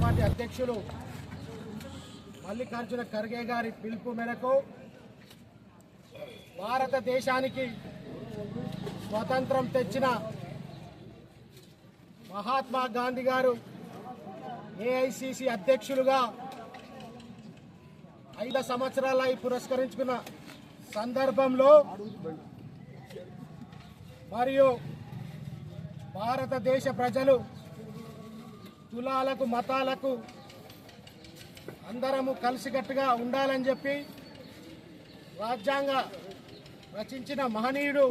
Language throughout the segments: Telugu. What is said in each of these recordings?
పార్టీ అధ్యక్షులు మల్లికార్జున ఖర్గే గారి పిలుపు మేరకు భారతదేశానికి స్వతంత్రం తెచ్చిన మహాత్మా గాంధీ గారు ఏఐసిసి అధ్యక్షులుగా ఐదు సంవత్సరాల పురస్కరించుకున్న సందర్భంలో మరియు భారతదేశ ప్రజలు కులాలకు మతాలకు అందరము కలిసికట్టుగా ఉండాలని చెప్పి రాజ్యాంగ రచించిన మహనీయుడు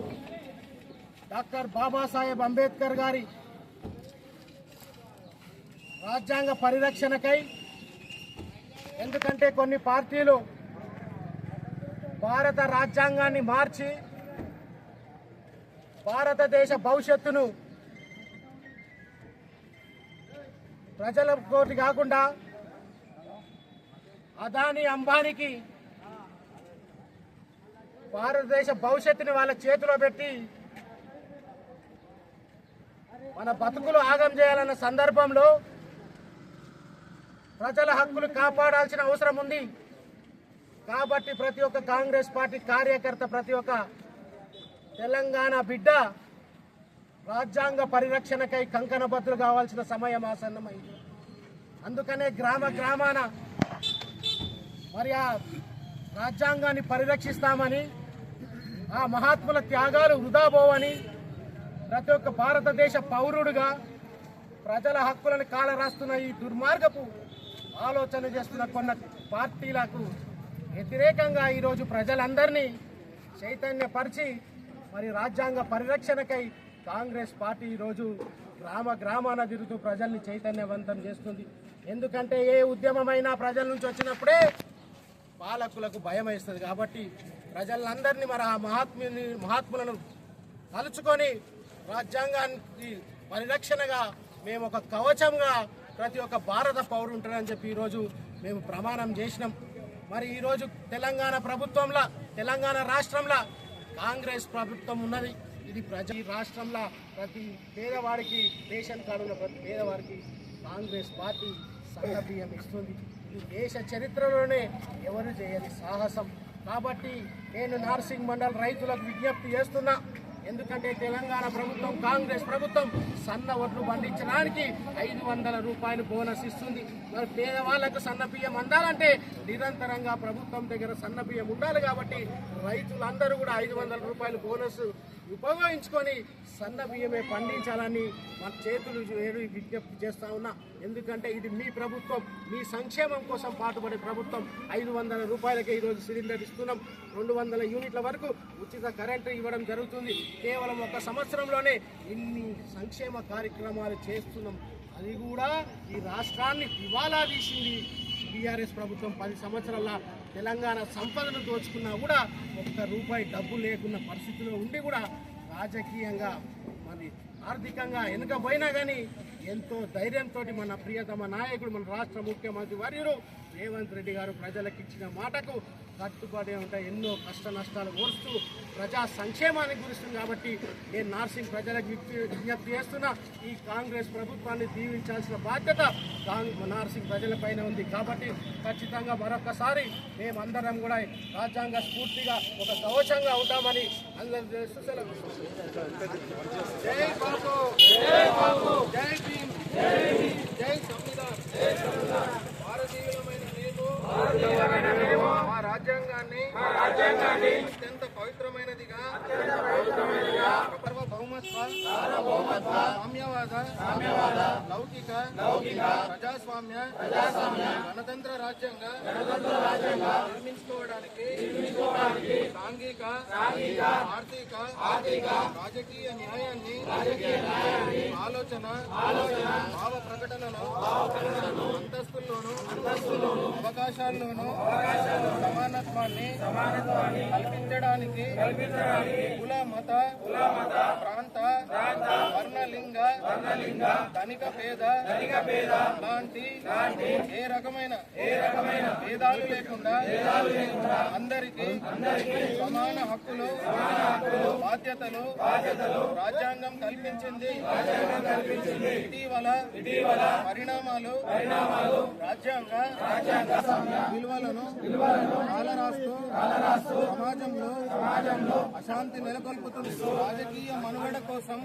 డాక్టర్ బాబాసాహెబ్ అంబేద్కర్ గారి రాజ్యాంగ పరిరక్షణకై ఎందుకంటే కొన్ని పార్టీలు భారత రాజ్యాంగాన్ని మార్చి భారతదేశ భవిష్యత్తును ప్రజల కోటి కాకుండా అదాని అంబానీకి భారతదేశ భవిష్యత్తుని వాళ్ళ చేతిలో పెట్టి మన బతుకులు ఆగం చేయాలన్న సందర్భంలో ప్రజల హక్కులు కాపాడాల్సిన అవసరం ఉంది. కాబట్టి ప్రతి ఒక్క కాంగ్రెస్ పార్టీ కార్యకర్త ప్రతి ఒక్క తెలంగాణ బిడ్డ రాజ్యాంగ పరిరక్షణకై కంకణబద్దులు కావాల్సిన సమయం ఆసన్నమైంది. అందుకనే గ్రామ గ్రామాన మరి ఆ రాజ్యాంగాన్ని పరిరక్షిస్తామని ఆ మహాత్ముల త్యాగాలు వృధా పోవని ప్రతి ఒక్క భారతదేశ పౌరుడుగా ప్రజల హక్కులను కాలరాస్తున్న ఈ దుర్మార్గపు ఆలోచన చేస్తున్న కొన్ని పార్టీలకు వ్యతిరేకంగా ఈరోజు ప్రజలందరినీ చైతన్యపరిచి మరి రాజ్యాంగ పరిరక్షణకై కాంగ్రెస్ పార్టీ ఈరోజు గ్రామ గ్రామాన తిరుగుతూ ప్రజల్ని చైతన్యవంతం చేస్తుంది. ఎందుకంటే ఏ ఉద్యమమైనా ప్రజల నుంచి వచ్చినప్పుడే పాలకులకు భయం వేస్తుంది కాబట్టి ప్రజలందరినీ మరి ఆ మహాత్ముని మహాత్ములను తలుచుకొని రాజ్యాంగానికి పరిరక్షణగా మేము ఒక కవచంగా ప్రతి ఒక్క భారత పౌరుడు ఉంటారని చెప్పి ఈరోజు మేము ప్రమాణం చేసినాం. మరి ఈరోజు తెలంగాణ ప్రభుత్వంలో తెలంగాణ రాష్ట్రంలో కాంగ్రెస్ ప్రభుత్వం ఉన్నది. ఇది ప్రజ ఈ రాష్ట్రంలో ప్రతి పేదవాడికి రేషన్ కార్డు ఉన్న ప్రతి పేదవాడికి కాంగ్రెస్ పార్టీ సన్నబియ్యం ఇస్తుంది. ఇది దేశ చరిత్రలోనే ఎవరు చేయని సాహసం. కాబట్టి నేను నార్సింగ్ మండల్ రైతులకు విజ్ఞప్తి చేస్తున్నా. ఎందుకంటే తెలంగాణ ప్రభుత్వం కాంగ్రెస్ ప్రభుత్వం సన్న ఒడ్లు పండించడానికి ఐదు వందల రూపాయలు బోనస్ ఇస్తుంది. మరి పేదవాళ్ళకు సన్న బియ్యం అందాలంటే నిరంతరంగా ప్రభుత్వం దగ్గర సన్న బియ్యం ఉండాలి కాబట్టి రైతులందరూ కూడా ఐదు వందల రూపాయలు బోనస్ ఉపయోగించుకొని సన్న బియ్యమే పండించాలని మన చేతులు ఏడు విజ్ఞప్తి చేస్తా ఉన్నా. ఎందుకంటే ఇది మీ ప్రభుత్వం మీ సంక్షేమం కోసం పాటుపడే ప్రభుత్వం. ఐదు వందల రూపాయలకే ఈరోజు సిలిండర్ ఇస్తున్నాం. రెండు వందల యూనిట్ల వరకు ఉచిత కరెంటు ఇవ్వడం జరుగుతుంది. కేవలం ఒక సంవత్సరంలోనే ఇన్ని సంక్షేమ కార్యక్రమాలు చేస్తున్నాం. అది కూడా ఈ రాష్ట్రాన్ని దివాలా తీసింది బీఆర్ఎస్ ప్రభుత్వం పది సంవత్సరాల తెలంగాణ సంపదను దోచుకున్నా కూడా ఒక్క రూపాయి డబ్బు లేకున్న పరిస్థితిలో ఉండి కూడా రాజకీయంగా మరి ఆర్థికంగా వెనుకపోయినా కానీ ఎంతో ధైర్యంతో మన ప్రియతమ నాయకుడు మన రాష్ట్ర ముఖ్యమంత్రి వర్యుడు రేవంత్ రెడ్డి గారు ప్రజలకు ఇచ్చిన మాటకు కట్టుబడి ఉంటాయి ఎన్నో కష్ట నష్టాలు ఓర్స్తూ ప్రజా సంక్షేమానికి గురిస్తుంది కాబట్టి నేను నార్సింగ్ ప్రజలకు విజ్ఞప్తి చేస్తున్నా ఈ కాంగ్రెస్ ప్రభుత్వాన్ని దీవించాల్సిన బాధ్యత నార్సింగ్ ప్రజలపైన ఉంది కాబట్టి ఖచ్చితంగా మరొకసారి మేమందరం కూడా రాజ్యాంగ స్ఫూర్తిగా ఒక కవచంగా ఉంటామని అందరూ తెలుస్తూ సెలవు జై బాబు. జై బాబు జై భీమ్. జై భీమ్ జై సంవిధాన్. జై సంవిధాన్ భారతీయులమైన మేము మా రాజ్యాంగాన్ని మా సామ్యవాద లౌకిక లౌకిక ప్రజాస్వామ్య ప్రజాస్వామ్య గణతంత్ర రాజ్యంగా గణతంత్ర రాజ్యంగా నిర్మించుకోవడానికి నిర్మించుకోవడానికి సాంఘిక సాంఘిక ఆర్థిక ఆర్థిక రాజకీయ న్యాయాన్ని రాజకీయ న్యాయాన్ని ఆలోచన ఆలోచన భావ ప్రకటనను భావ ప్రకటనను అంతస్తులను అంతస్తులోను అవకాశాల్లోనూ సమానత్వాన్ని కల్పించడానికి కుల మత ప్రాంత వర్ణలింగ ధనిక పేద లాంటి ఏ రకమైన ఏ రకమైన భేదాలు లేకుండా అందరికీ సమాన హక్కులు బాధ్యతలు రాజ్యాంగం కల్పించింది. ఇటీవల ఇటీవల పరిణామాలు పరిణామాలు రాజ్యాంగ రాజ్యాంగ విలువలను విలువలను రాస్తూ సమాజంలో సమాజంలో అశాంతి నెలకొల్పుతుంది. రాజకీయ మనుగడ కోసం